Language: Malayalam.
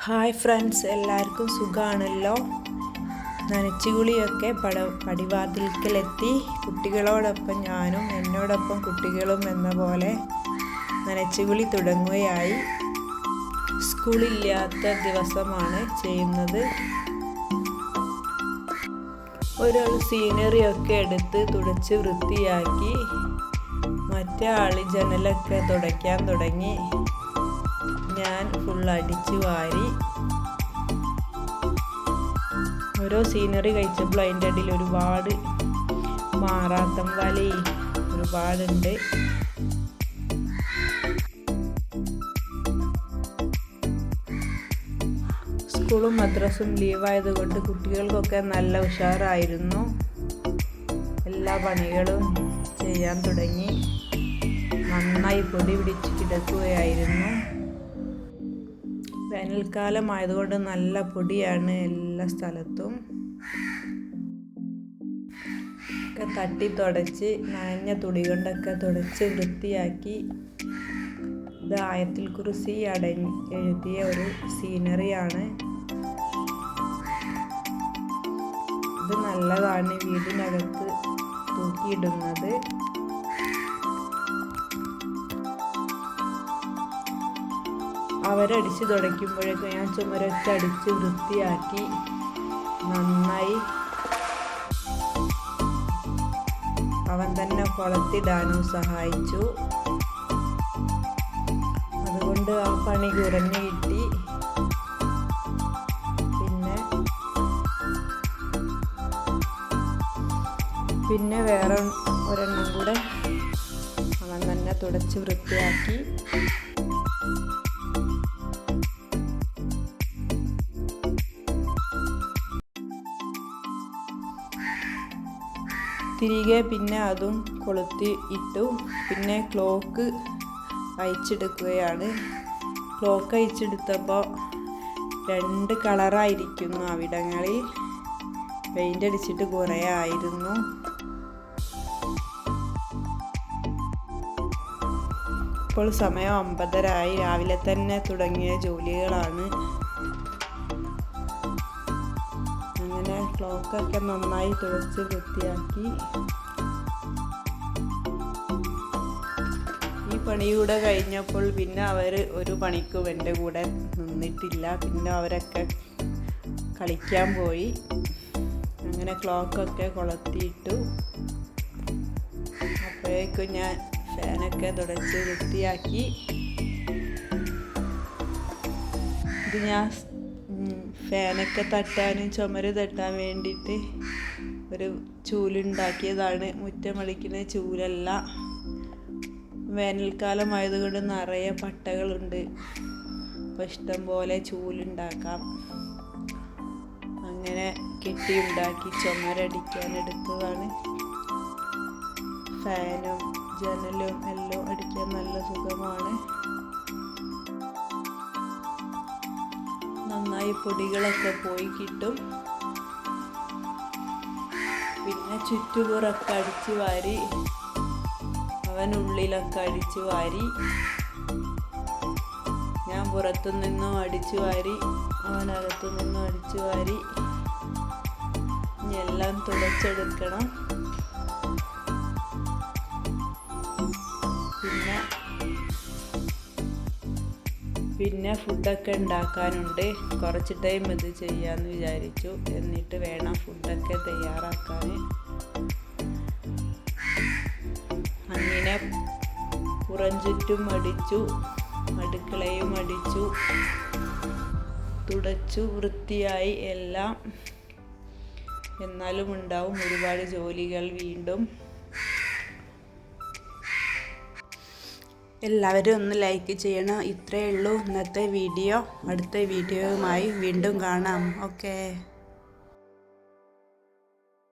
ഹായ് ഫ്രണ്ട്സ് എല്ലാവർക്കും സുഖമാണല്ലോ നനച്ചുകുളിയൊക്കെ പട പടിവാതിൽക്കലെത്തി. കുട്ടികളോടൊപ്പം ഞാനും എന്നോടൊപ്പം കുട്ടികളും എന്ന പോലെ നനച്ചുകുളി തുടങ്ങുകയായി. സ്കൂളില്ലാത്ത ദിവസമാണ് ചെയ്യുന്നത്. ഒരു സീനറിയൊക്കെ എടുത്ത് തുടച്ച് വൃത്തിയാക്കി മറ്റേ ആളി ജനലൊക്കെ തുടയ്ക്കാൻ തുടങ്ങി. ഞാൻ ഫുൾ അടിച്ച് വാരി ഓരോ സീനറി കഴിച്ചപ്പോൾ അതിന്റെ ഇടയിൽ ഒരുപാട് മാറാത്തം വലി ഒരുപാടുണ്ട്. സ്കൂളും മദ്രസും ലീവായതുകൊണ്ട് കുട്ടികൾക്കൊക്കെ നല്ല ഉഷാറായിരുന്നു. എല്ലാ പണികളും ചെയ്യാൻ തുടങ്ങി. നന്നായി പൊടി പിടിച്ച് കിടക്കുകയായിരുന്നു. വേനൽക്കാലമായതുകൊണ്ട് നല്ല പൊടിയാണ് എല്ലാ സ്ഥലത്തും. ഒക്കെ തട്ടി തുടച്ച് നനഞ്ഞ തുണി കൊണ്ടൊക്കെ തുടച്ച് വൃത്തിയാക്കി. ഇത് ആയത്തിൽ കുറിസി അടങ്ങി എഴുതിയ ഒരു സീനറിയാണ്. ഇത് നല്ലതാണ് വീടിനകത്ത് തൂക്കിയിടുന്നത്. അവരടിച്ച് തുടയ്ക്കുമ്പോഴൊക്കെ ഞാൻ ചുമരൊക്കെ അടിച്ച് വൃത്തിയാക്കി നന്നായി അവൻ തന്നെ കുളത്തിടാനും സഹായിച്ചു. അതുകൊണ്ട് ആ പണി കുറഞ്ഞു കിട്ടി. പിന്നെ പിന്നെ വേറെ ഒരെണ്ണം കൂടെ അവൻ തന്നെ തുടച്ച് വൃത്തിയാക്കി. തിരികെ പിന്നെ അതും കൊളുത്തി ഇട്ടു. പിന്നെ ക്ലോക്ക് അയച്ചെടുക്കുകയാണ്. ക്ലോക്ക് അയച്ചെടുത്തപ്പോൾ രണ്ട് കളറായിരിക്കുന്നു അവിടങ്ങളിൽ. പെയിന്റ് അടിച്ചിട്ട് കുറേ ആയിരുന്നു. ഇപ്പോൾ സമയം ഒമ്പതരായി. രാവിലെ തന്നെ തുടങ്ങിയ ജോലികളാണ്. ക്ലോക്കൊക്കെ നന്നായി തുളച്ച് വൃത്തിയാക്കി. ഈ പണിയൂടെ കഴിഞ്ഞപ്പോൾ പിന്നെ അവർ ഒരു പണിക്കും എന്റെ കൂടെ നിന്നിട്ടില്ല. പിന്നെ അവരൊക്കെ കളിക്കാൻ പോയി. അങ്ങനെ ക്ലോക്കൊക്കെ കൊളത്തിയിട്ടു. അപ്പോഴേക്കും ഞാൻ ഫാനൊക്കെ തുടച്ച് വൃത്തിയാക്കി. ഇത് ഞാൻ ഫാനൊക്കെ തട്ടാനും ചുമര് തട്ടാൻ വേണ്ടിയിട്ട് ഒരു ചൂലുണ്ടാക്കിയതാണ്. മുറ്റം വിളിക്കുന്ന ചൂലല്ല. വേനൽക്കാലം ആയതുകൊണ്ട് നിറയെ പട്ടകളുണ്ട്. അപ്പോൾ ഇഷ്ടം പോലെ ചൂലുണ്ടാക്കാം. അങ്ങനെ കെട്ടിയുണ്ടാക്കി ചുമരടിക്കാൻ എടുത്തതാണ്. ഫാനും ജനലും എല്ലാം അടിക്കാൻ നല്ല സുഖമാണ്. നന്നായി പൊടികളൊക്കെ പോയി കിട്ടും. പിന്നെ ചുറ്റുപുറൊക്കെ അടിച്ചു വാരി അവനുള്ളിലൊക്കെ അടിച്ചു വാരി ഞാൻ പുറത്തു നിന്നും അടിച്ചു വാരി അവനകത്തു നിന്നും അടിച്ചു വാരി എല്ലാം തുടച്ചെടുക്കണം. പിന്നെ ഫുഡൊക്കെ ഉണ്ടാക്കാനുണ്ട്. കുറച്ച് ടൈം ഇത് ചെയ്യാമെന്ന് വിചാരിച്ചു. എന്നിട്ട് വേണം ഫുഡൊക്കെ തയ്യാറാക്കാൻ അങ്ങനെ പുറഞ്ചുറ്റും അടിച്ചു അടുക്കളയും അടിച്ചു തുടച്ചു വൃത്തിയായി എല്ലാം. എന്നാലും ഉണ്ടാവും. ഒരുപാട് ജോലികൾ വീണ്ടും. എല്ലാവരും ഒന്ന് ലൈക്ക് ചെയ്യണം. ഇത്രയേ ഉള്ളൂ. ഇന്നത്തെ വീഡിയോ അടുത്ത വീഡിയോയുമായി വീണ്ടും കാണാം. ഓക്കേ